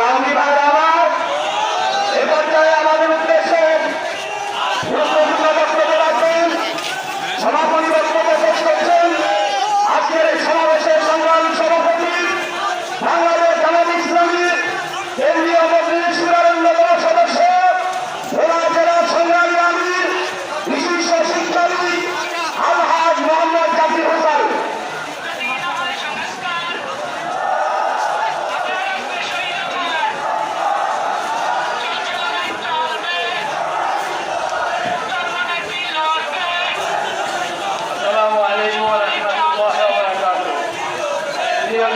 সংগ্রামী ভাইরা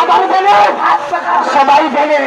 আবার বলে সবাই বলে।